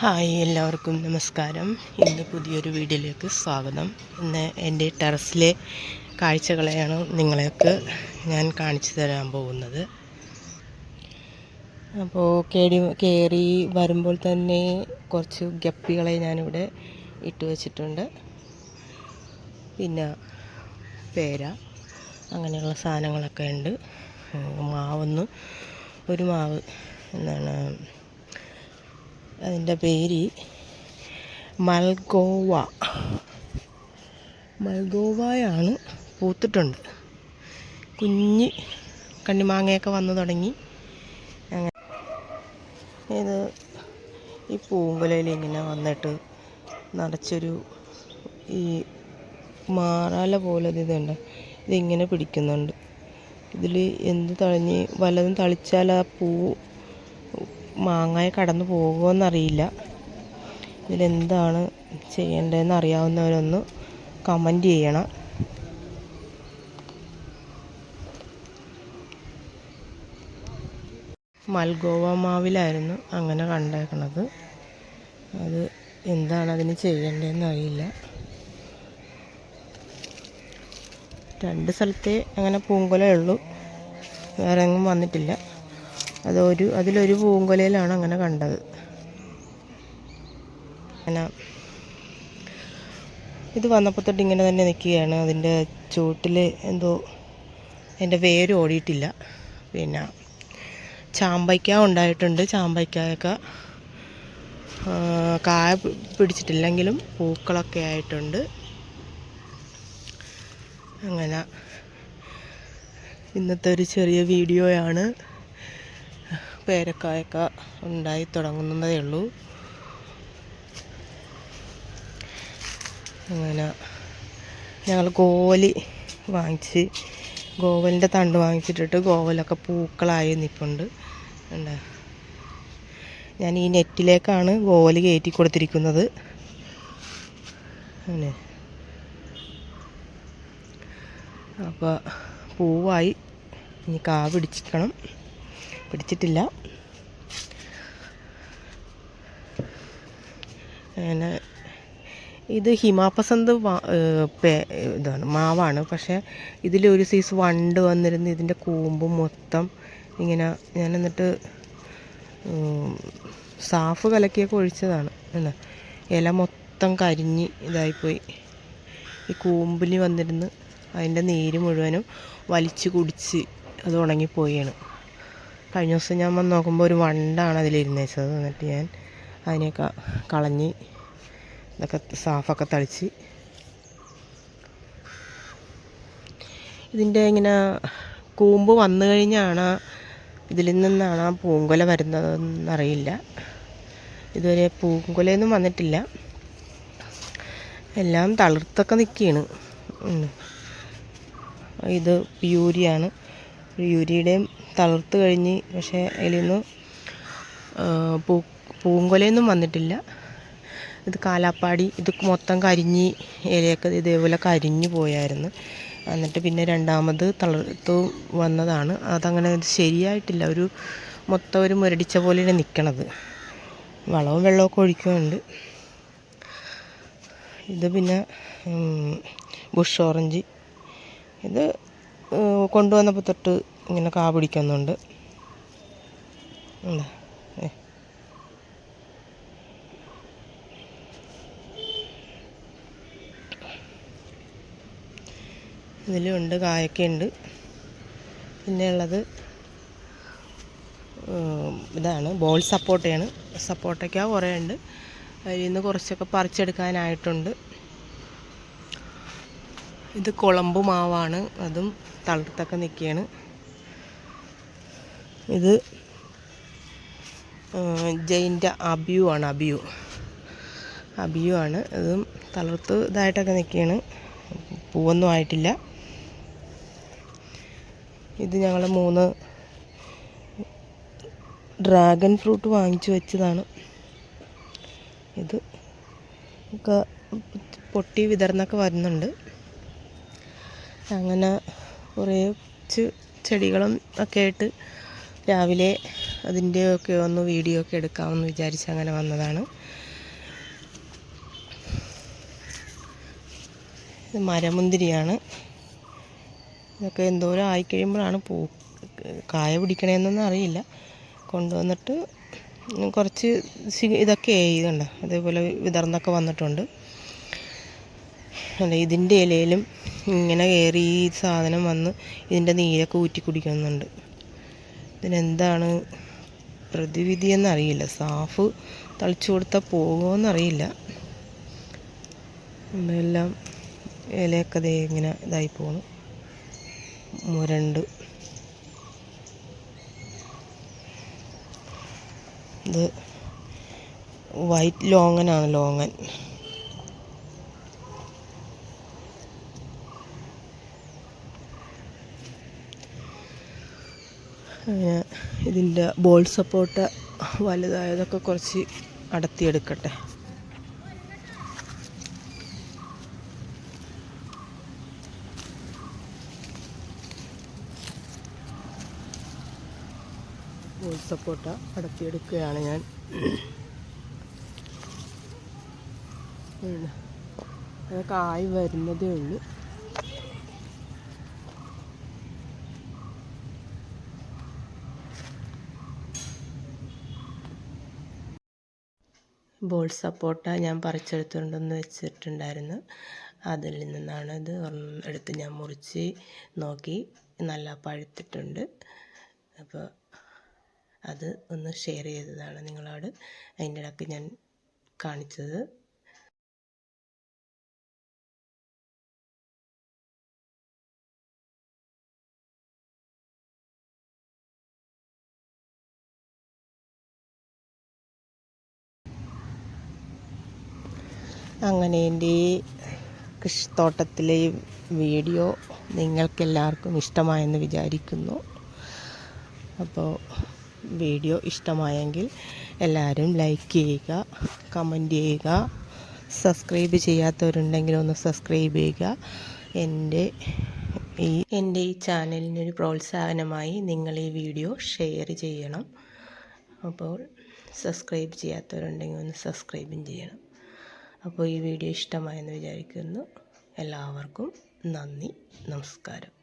Hi എല്ലാവർക്കും നമസ്കാരം. ഇന്ന് പുതിയൊരു വീഡിയോയിലേക്ക് സ്വാഗതം. ഇന്ന് എന്റെ ടെറസിലെ കാഴ്ചകളെയാണ് നിങ്ങൾക്ക് ഞാൻ കാണിച്ചു തരാൻ പോകുന്നത്. അപ്പോൾ കേടി കയറി വരുമ്പോൾ തന്നെ കുറച്ച് ഗപ്പികളെ ഞാനിവിടെ ഇട്ട് വച്ചിട്ടുണ്ട്. പിന്നെ പേര അങ്ങനെയുള്ള സാധനങ്ങളൊക്കെ ഉണ്ട്. മാവൊന്ന് ഒരു മാവ് എന്താണ് അതിന്റെ പേര് മൽഗോവ. മൽഗോവയാണ് പൂത്തിട്ടുണ്ട്. കുഞ്ഞ് കണ്ണിമാങ്ങയൊക്കെ വന്നു തുടങ്ങി. അങ്ങനെ ഇത് ഈ പൂങ്കുലയിൽ ഇങ്ങനെ വന്നിട്ട് നിറച്ചൊരു ഈ മാറാല പോലെ ഇതുണ്ട്. ഇതിങ്ങനെ പിടിക്കുന്നുണ്ട്. ഇതിൽ എന്ത് തളിഞ്ഞ് വല്ലതും തളിച്ചാൽ ആ പൂ മാങ്ങയെ കടന്നു പോകുമെന്നറിയില്ല ഇതിലെന്താണ് ചെയ്യേണ്ടതെന്ന് അറിയാവുന്നവരൊന്ന് കമന്റ് ചെയ്യണം. മൽഗോവ മാവിലായിരുന്നു അങ്ങനെ കണ്ടേക്കണത്. അത് എന്താണ് അതിന് ചെയ്യേണ്ടതെന്ന് അറിയില്ല. രണ്ട് സ്ഥലത്തെ അങ്ങനെ പൂങ്കുലേ ഉള്ളൂ വേറെ എങ്ങും വന്നിട്ടില്ല. അതൊരു അതിലൊരു പൂങ്കൊലയിലാണ് അങ്ങനെ കണ്ടത്. അങ്ങനെ. ഇത് വന്നപ്പോൾ തൊട്ട് ഇങ്ങനെ തന്നെ നിൽക്കുകയാണ് അതിന്റെ ചുവട്ടിൽ എന്തോ എന്റെ വേര് ഓടിയിട്ടില്ല. പിന്നെ ചാമ്പയ്ക്ക ഉണ്ടായിട്ടുണ്ട്. ചാമ്പയ്ക്കായൊക്കെ കായ പിടിച്ചിട്ടില്ലെങ്കിലും പൂക്കളൊക്കെ ആയിട്ടുണ്ട്. അങ്ങനെ. ഇന്നത്തെ ഒരു ചെറിയ വീഡിയോയാണ്. പേരക്കായൊക്കെ ഉണ്ടായി തുടങ്ങുന്നതേ ഉള്ളൂ. അങ്ങനെ ഞങ്ങൾ ഗോവലി വാങ്ങിച്ച് ഗോവലിന്റെ തണ്ട് വാങ്ങിച്ചിട്ടിട്ട് ഗോവലൊക്കെ പൂക്കളായി നിൽപ്പുണ്ട് ഉണ്ട് ഞാൻ ഈ നെറ്റിലേക്കാണ് ഗോവൽ കയറ്റി കൊടുത്തിരിക്കുന്നത്. അങ്ങനെ. അപ്പോൾ പൂവായി. ഇനി കാ പിടിച്ചിട്ടില്ല. അങ്ങനെ. ഇത് ഹിമാപസന്ത് ഇതാണ് മാവാണ്. പക്ഷേ ഇതിലൊരു സൈസ് വണ്ട് വന്നിരുന്ന്. ഇതിന്റെ കൂമ്പ് മൊത്തം ഇങ്ങനെ ഞാൻ എന്നിട്ട് സാഫ് കലക്കിയൊക്കെ ഒഴിച്ചതാണ്. എന്നാ ഇല മൊത്തം കരിഞ്ഞ് ഇതായിപ്പോയി. ഈ കൂമ്പിൽ വന്നിരുന്ന് അതിന്റെ നീര് മുഴുവനും വലിച്ചു കുടിച്ച് അത് ഉണങ്ങിപ്പോയാണ്. കഴിഞ്ഞ ദിവസം ഞാൻ വന്ന് നോക്കുമ്പോൾ ഒരു വണ്ടാണ് അതിലിരുന്നേച്ചത്. എന്നിട്ട് ഞാൻ അതിനെയൊക്കെ കളഞ്ഞ് ഇതൊക്കെ സാഫൊക്കെ തളിച്ച് ഇതിന്റെ ഇങ്ങനെ കൂമ്പ് വന്നു കഴിഞ്ഞാണ് ഇതിൽ നിന്നാണ് ആ പൂങ്കൊല വരുന്നതെന്നറിയില്ല. ഇതുവരെ പൂങ്കൊലയൊന്നും വന്നിട്ടില്ല. എല്ലാം തളിർത്തൊക്കെ നിൽക്കുകയാണ് ഇത് യൂരിയാണ് യൂരിയുടെയും തളിർത്ത് കഴിഞ്ഞ് പക്ഷേ അതിൽ നിന്ന് പൂ പൂങ്കൊലയൊന്നും വന്നിട്ടില്ല. ഇത് കാലാപ്പാടി ഇത് മൊത്തം കരിഞ്ഞ് ഇലയൊക്കെ ഇതേപോലെ കരിഞ്ഞു പോയായിരുന്നു. എന്നിട്ട് പിന്നെ രണ്ടാമത് തളിർത്ത് വന്നതാണ്. അതങ്ങനെ ശരിയായിട്ടില്ല. ഒരു മൊത്തം ഒരു മുരടിച്ച പോലെയാണ് നിൽക്കണത് വളവും വെള്ളമൊക്കെ ഒഴിക്കുന്നുണ്ട്. ഇത് പിന്നെ ബുഷ് ഓറഞ്ച്. ഇത് കൊണ്ടുവന്നപ്പോൾ തൊട്ട് ഇങ്ങനെ കാ പിടിക്കുന്നുണ്ട്. ഇതിലുണ്ട് കായൊക്കെ ഉണ്ട്. പിന്നെ ഉള്ളത് ഇതാണ് ബോൾ സപ്പോർട്ടയാണ്. സപ്പോർട്ടയ്ക്ക കുറേ ഉണ്ട്. അതിൽ നിന്ന് കുറച്ചൊക്കെ പറിച്ചെടുക്കാനായിട്ടുണ്ട്. ഇത് കുളമ്പ് മാവാണ്. അതും തളർത്തൊക്കെ നിൽക്കുകയാണ്. ഇത് ജയിന്റെ അബിയു ആണ് അബിയു. അബിയു ആണ്. ഇതും തളർത്ത് ഇതായിട്ടൊക്കെ നിൽക്കുകയാണ്. പൂവൊന്നും ആയിട്ടില്ല. ഇത് ഞങ്ങൾ മൂന്ന് ഡ്രാഗൺ ഫ്രൂട്ട് വാങ്ങിച്ചു വെച്ചതാണ്. ഇത് ഒക്കെ പൊട്ടി വിതർന്നൊക്കെ വരുന്നുണ്ട്. അങ്ങനെ കുറേ ചെടികളും ഒക്കെ ആയിട്ട് രാവിലെ അതിന്റെയൊക്കെ ഒന്ന് വീഡിയോ ഒക്കെ എടുക്കാമെന്ന് വിചാരിച്ച് അങ്ങനെ വന്നതാണ്. ഇത് മരമുന്തിരിയാണ്. ഇതൊക്കെ എന്തോരം ആയിക്കഴിയുമ്പോഴാണ് പൂ കായ പിടിക്കണേന്നൊന്നും അറിയില്ല. കൊണ്ടുവന്നിട്ട് കുറച്ച് ഇതൊക്കെ ആയി അതേപോലെ വിതർന്നൊക്കെ വന്നിട്ടുണ്ട്. അല്ല ഇതിന്റെ ഇലയിലും ഇങ്ങനെ കയറി ഈ സാധനം വന്ന് ഇതിന്റെ നീരൊക്കെ ഊറ്റി കുടിക്കുന്നുണ്ട്. ഇതിനെന്താണ് പ്രതിവിധി എന്നറിയില്ല. സാഫ് തളിച്ചു കൊടുത്താൽ പോകുമോയെന്നറിയില്ല എല്ലാം ഇലയൊക്കെ ദേ ഇങ്ങനെ ഇതായി പോണു. മുരണ്ട്. ഇത് വൈറ്റ് ലോങ്ങനാണ് ലോങ്ങൻ. ഇതിന്റെ ബോൾ സപ്പോർട്ട് വലുതായതൊക്കെ കുറച്ച് അടത്തിയെടുക്കട്ടെ ബോൾ സപ്പോർട്ട അടത്തിയെടുക്കുകയാണ് ഞാൻ. അതൊക്കെ ആയി വരുന്നതേ ഉള്ളൂ ബോൾ സപ്പോർട്ട ഞാൻ പറിച്ചെടുത്തുകൊണ്ടെന്ന് വെച്ചിട്ടുണ്ടായിരുന്നു. അതിൽ നിന്നാണ് ഇത് എടുത്ത് ഞാൻ മുറിച്ച് നോക്കി. നല്ല പഴുത്തിട്ടുണ്ട്. അപ്പോൾ അത് ഒന്ന് ഷെയർ ചെയ്തതാണ് നിങ്ങളോട്. അതിന്റെ ഇടയ്ക്ക് ഞാൻ കാണിച്ചത്. അങ്ങനെ എന്റെ ഈ കൃഷിത്തോട്ടത്തിലെ വീഡിയോ നിങ്ങൾക്കെല്ലാവർക്കും ഇഷ്ടമായെന്ന് വിചാരിക്കുന്നു. അപ്പോൾ വീഡിയോ ഇഷ്ടമായെങ്കിൽ എല്ലാവരും ലൈക്ക് ചെയ്യുക കമന്റ് ചെയ്യുക സബ്സ്ക്രൈബ് ചെയ്യാത്തവരുണ്ടെങ്കിൽ ഒന്ന് സബ്സ്ക്രൈബ് ചെയ്യുക. എന്റെ ഈ എന്റെ ഈ ചാനലിനൊരു പ്രോത്സാഹനമായി നിങ്ങൾ ഈ വീഡിയോ ഷെയർ ചെയ്യണം. അപ്പോൾ സബ്സ്ക്രൈബ് ചെയ്യാത്തവരുണ്ടെങ്കിൽ ഒന്ന് സബ്സ്ക്രൈബും ചെയ്യണം. അപ്പോൾ ഈ വീഡിയോ ഇഷ്ടമായെന്ന് വിചാരിക്കുന്നു. എല്ലാവർക്കും നന്ദി നമസ്കാരം.